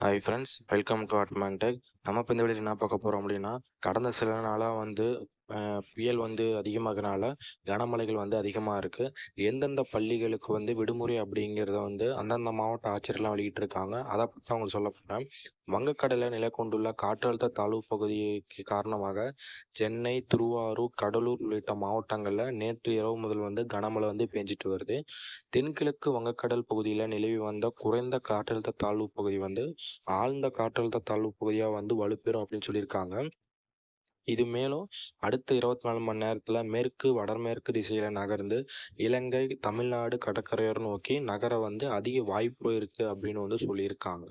Hi friends welcome to அட்மான்டெக் நம்ம இப்போ இந்த வீடியோவில் என்ன பார்க்க போகிறோம் அப்படின்னா கடந்த சில நாளாக வந்து புயல் வந்து அதிகமாகனால கனமழைகள் வந்து அதிகமாக இருக்குது எந்தெந்த பள்ளிகளுக்கு வந்து விடுமுறை அப்படிங்கிறத வந்து அந்தந்த மாவட்ட ஆட்சியர்லாம் வெளியிட்டிருக்காங்க. அதை பற்றி தான் உங்களுக்கு சொல்ல போகிறேன் வங்கக்கடலில் நிலை கொண்டுள்ள காற்றழுத்த தாழ்வு பகுதிக்கு காரணமாக சென்னை திருவாரூர் கடலூர் உள்ளிட்ட மாவட்டங்களில் நேற்று இரவு முதல் வந்து கனமழை வந்து பெஞ்சிட்டு வருது. தென்கிழக்கு வங்கக்கடல் பகுதியில் நிலவி வந்த குறைந்த காற்றழுத்த தாழ்வு பகுதி வந்து ஆழ்ந்த காற்றழுத்த தாழ்வு பகுதியாக வந்து வலுப்பெறும் அப்படின்னு சொல்லியிருக்காங்க. இது மேலும் அடுத்த இருபத்தி நாலு மணி நேரத்தில் மேற்கு வடமேற்கு திசையில் நகர்ந்து இலங்கை தமிழ்நாடு கடற்கரையோர் நோக்கி நகர வந்து அதிக வாய்ப்பு இருக்குது அப்படின்னு வந்து சொல்லியிருக்காங்க.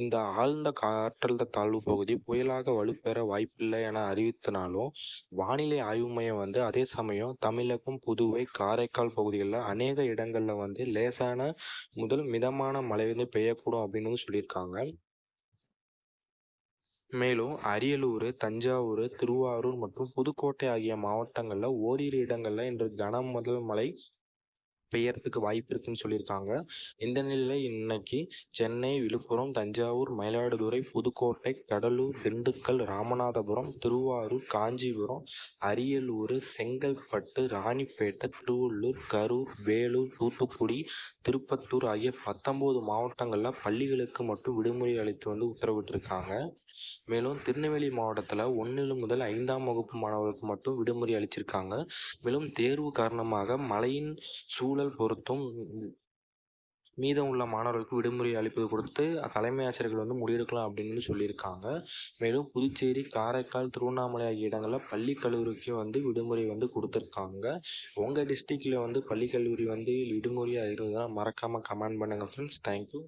இந்த ஆழ்ந்த காற்றழுத்த தாழ்வு பகுதி புயலாக வலுப்பெற வாய்ப்பில்லை என அறிவித்தனாலும் வானிலை ஆய்வு மையம் வந்து அதே சமயம் தமிழகம் புதுவை காரைக்கால் பகுதிகளில் அநேக இடங்களில் வந்து லேசான முதல் மிதமான மழை வந்து பெய்யக்கூடும் அப்படின்னு வந்து சொல்லியிருக்காங்க. மேலும் அரியலூர் தஞ்சாவூர் திருவாரூர் மற்றும் புதுக்கோட்டை ஆகிய மாவட்டங்களில் ஓரிரு இடங்களில் இன்று கன முதல் மழை பெய்யறதுக்கு வாய்ப்பு இருக்குன்னு சொல்லியிருக்காங்க. இந்த நிலையில் இன்னைக்கு சென்னை விழுப்புரம் தஞ்சாவூர் மயிலாடுதுறை புதுக்கோட்டை கடலூர் திண்டுக்கல் ராமநாதபுரம் திருவாரூர் காஞ்சிபுரம் அரியலூர் செங்கல்பட்டு ராணிப்பேட்டை திருவள்ளூர் கரூர் வேலூர் தூத்துக்குடி திருப்பத்தூர் ஆகிய பத்தொம்போது மாவட்டங்களில் பள்ளிகளுக்கு மட்டும் விடுமுறை அளித்து வந்து உத்தரவிட்டிருக்காங்க. மேலும் திருநெல்வேலி மாவட்டத்தில் ஒன்றில் முதல் ஐந்தாம் வகுப்பு மாணவர்களுக்கு மட்டும் விடுமுறை அளிச்சிருக்காங்க. மேலும் தேர்வு காரணமாக மழையின் சூழல் பொறுத்தும் மீதம் உள்ள மாணவர்களுக்கு விடுமுறை அளிப்பது கொடுத்து தலைமை ஆசிரியர்கள் வந்து முடிவெடுக்கலாம் அப்படின்னு சொல்லியிருக்காங்க. மேலும் புதுச்சேரி காரைக்கால் திருவண்ணாமலை ஆகிய இடங்களில் பள்ளி கல்லூரிக்கு வந்து விடுமுறை வந்து கொடுத்துருக்காங்க. உங்கள் டிஸ்ட்ரிக்டில் வந்து பள்ளி கல்லூரி வந்து விடுமுறையாக இருந்தால் மறக்காமல் கமெண்ட் பண்ணுங்கள் ஃப்ரெண்ட்ஸ் தேங்க்யூ